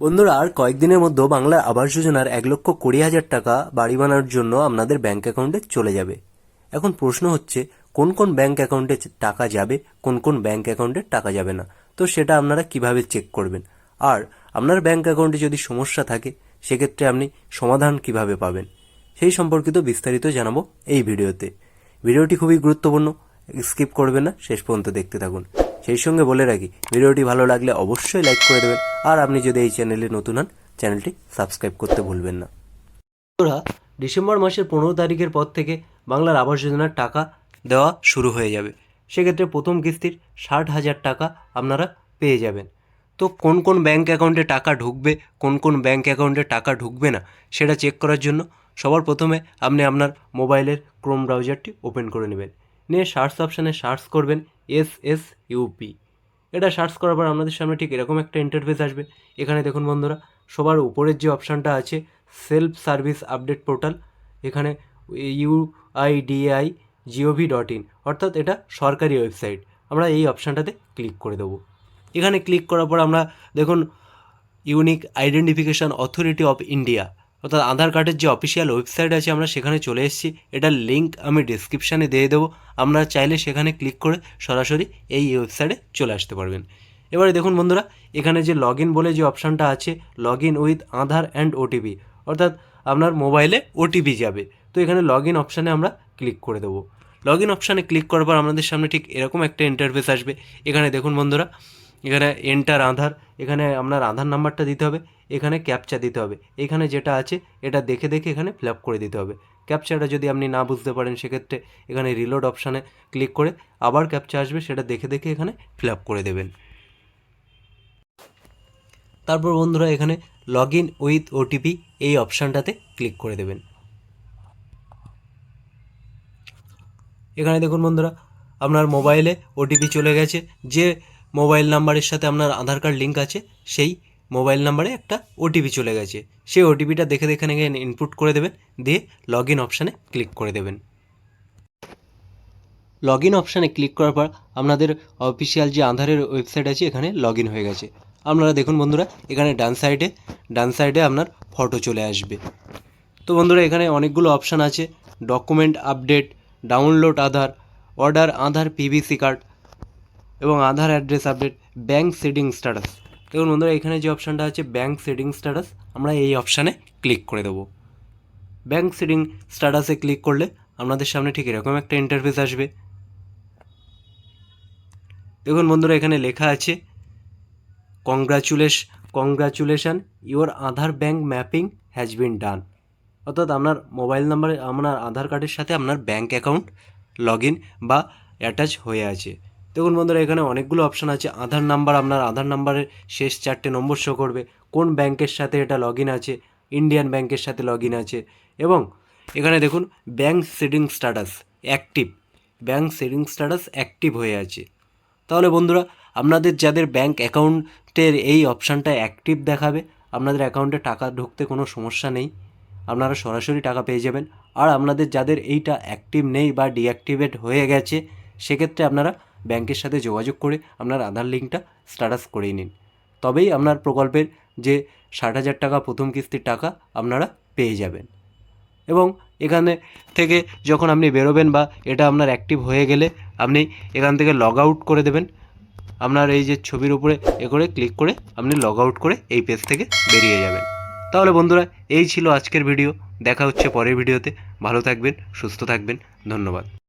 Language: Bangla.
বন্ধুরা, আর কয়েকদিনের মধ্যে বাংলা আবাস যোজনার এক লক্ষ কুড়ি হাজার টাকা বাড়ি বানানোর জন্য আপনাদের ব্যাংক অ্যাকাউন্টে চলে যাবে। এখন প্রশ্ন হচ্ছে, কোন কোন ব্যাংক অ্যাকাউন্টে টাকা যাবে, কোন কোন ব্যাংক অ্যাকাউন্টে টাকা যাবে না? তো সেটা আপনারা কীভাবে চেক করবেন? আর আপনার ব্যাংক অ্যাকাউন্টে যদি সমস্যা থাকে, সেক্ষেত্রে আপনি সমাধান কীভাবে পাবেন? সেই সম্পর্কিত বিস্তারিত জানাব এই ভিডিওতে। ভিডিওটি খুবই গুরুত্বপূর্ণ, স্কিপ করবেন না, শেষ পর্যন্ত দেখতে থাকুন। সেই সঙ্গে বলে রাখি, ভিডিওটি ভালো লাগলে অবশ্যই লাইক করে দেবেন। আর আপনি যদি এই চ্যানেলে নতুন হন চ্যানেলটি সাবস্ক্রাইব করতে ভুলবেন না। বন্ধুরা, ডিসেম্বর মাসের পনেরো তারিখের পর থেকে বাংলার আবাস যোজনার টাকা দেওয়া শুরু হয়ে যাবে। সেক্ষেত্রে প্রথম কিস্তির ষাট হাজার টাকা আপনারা পেয়ে যাবেন। তো কোন কোন ব্যাঙ্ক অ্যাকাউন্টে টাকা ঢুকবে, কোন কোন ব্যাঙ্ক অ্যাকাউন্টে টাকা ঢুকবে না, সেটা চেক করার জন্য সবার প্রথমে আপনি আপনার মোবাইলের ক্রোম ব্রাউজারটি ওপেন করে নেবেন। নিয়ে সার্চ অপশানে সার্চ করবেন এস এস ইউপি এটা সার্চ করার পর আপনাদের সামনে ঠিক এরকম একটা ইন্টারফেস আসবে। এখানে দেখুন বন্ধুরা, সবার উপরের যে অপশানটা আছে সেলফ সার্ভিস আপডেট পোর্টাল এখানে ইউআইডিআই জিওভি ডট ইন অর্থাৎ এটা সরকারি ওয়েবসাইট আমরা এই অপশানটাতে ক্লিক করে দেবো। এখানে ক্লিক করার পর আমরা দেখুন unique identification authority of India অর্থাৎ আধার কার্ডের যে অফিসিয়াল ওয়েবসাইট আছে, আমরা সেখানে চলে এসেছি। এটার লিঙ্ক আমি ডিসক্রিপশানে দিয়ে দেবো। আপনারা চাইলে সেখানে ক্লিক করে সরাসরি এই ওয়েবসাইটে চলে আসতে পারবেন। এবারে দেখুন বন্ধুরা, এখানে যে লগ বলে যে অপশানটা আছে log in with Aadhaar and OTP অর্থাৎ আপনার মোবাইলে ওটিপি যাবে। তো এখানে লগ ইন অপশানে আমরা ক্লিক করে দেবো। লগ ইন অপশানে ক্লিক করার পর আমাদের সামনে ঠিক এরকম একটা ইন্টারফেস আসবে। এখানে দেখুন বন্ধুরা, এখানে এন্টার আধার, এখানে আপনার আধার নাম্বারটা দিতে হবে। এখানে ক্যাপচা দিতে হবে। এখানে যেটা আছে, এটা দেখে দেখে এখানে ফিল আপ করে দিতে হবে। ক্যাপচাটা যদি আপনি না বুঝতে পারেন, সেক্ষেত্রে এখানে রিলোড অপশানে ক্লিক করে আবার ক্যাপচা আসবে, সেটা দেখে দেখে এখানে ফিল আপ করে দেবেন। তারপর বন্ধুরা, এখানে লগ ইন উইথ ওটিপি এই অপশানটাতে ক্লিক করে দেবেন। এখানে দেখুন বন্ধুরা, আপনার মোবাইলে ওটিপি চলে গেছে। যে মোবাইল নাম্বারের সাথে আপনার আধার কার্ড লিঙ্ক আছে, সেই মোবাইল নাম্বারে একটা ওটিপি চলে গেছে। সেই ওটিপিটা দেখে দেখে এখানে ইনপুট করে দেবেন, দিয়ে লগ ইন অপশানে ক্লিক করে দেবেন। লগ ইন অপশানে ক্লিক করার পর আপনাদের অফিসিয়াল যে আধারের ওয়েবসাইট আছে, এখানে লগ ইন হয়ে গেছে। আপনারা দেখুন বন্ধুরা, এখানে ডান সাইডে ডান সাইডে আপনার ফটো চলে আসবে। তো বন্ধুরা, এখানে অনেকগুলো অপশান আছে document update download Aadhaar order Aadhaar PVC card এবং Aadhaar address update bank setting status দেখুন বন্ধুরা, এখানে যে অপশানটা আছে ব্যাঙ্ক সেটিং স্ট্যাটাস আমরা এই অপশানে ক্লিক করে দেবো। ব্যাঙ্ক সেটিং স্ট্যাটাসে ক্লিক করলে আপনাদের সামনে ঠিক এরকম একটা ইন্টারফেস আসবে। দেখুন বন্ধুরা, এখানে লেখা আছে congratulation congratulation your Aadhaar bank mapping has been done অর্থাৎ আপনার মোবাইল নাম্বারে আপনার আধার কার্ডের সাথে আপনার ব্যাঙ্ক অ্যাকাউন্ট লগ ইন বা অ্যাটাচ হয়ে আছে। দেখুন বন্ধুরা, এখানে অনেকগুলো অপশান আছে। আধার নাম্বার আপনার আধার নাম্বারের শেষ চারটে নম্বর শো করবে। কোন ব্যাংকের সাথে এটা লগ আছে? ইন্ডিয়ান ব্যাংকের সাথে লগ আছে। এবং এখানে দেখুন bank setting status active bank setting status active হয়ে আছে। তাহলে বন্ধুরা, আপনাদের যাদের ব্যাঙ্ক অ্যাকাউন্টের এই অপশানটা অ্যাক্টিভ দেখাবে, আপনাদের অ্যাকাউন্টে টাকা ঢুকতে কোনো সমস্যা নেই। আপনারা সরাসরি টাকা পেয়ে যাবেন। আর আপনাদের যাদের এইটা অ্যাক্টিভ নেই বা ডিঅ্যাক্টিভেট হয়ে গেছে, সেক্ষেত্রে আপনারা ব্যাংকের সাথে যোগাযোগ করে আপনার আধার লিঙ্কটা স্ট্যাটাস করেই নিন। তবেই আপনার প্রকল্পের যে ষাট হাজার টাকা প্রথম কিস্তির টাকা আপনারা পেয়ে যাবেন। এবং এখানে থেকে যখন আপনি বেরোবেন বা এটা আপনার অ্যাক্টিভ হয়ে গেলে আপনি এখান থেকে লগ আউট করে দেবেন। আপনার এই যে ছবির উপরে এ করে ক্লিক করে আপনি লগ আউট করে এই পেজ থেকে বেরিয়ে যাবেন। তাহলে বন্ধুরা, এই ছিল আজকের ভিডিও দেখা হচ্ছে পরের ভিডিওতে ভালো থাকবেন, সুস্থ থাকবেন। ধন্যবাদ।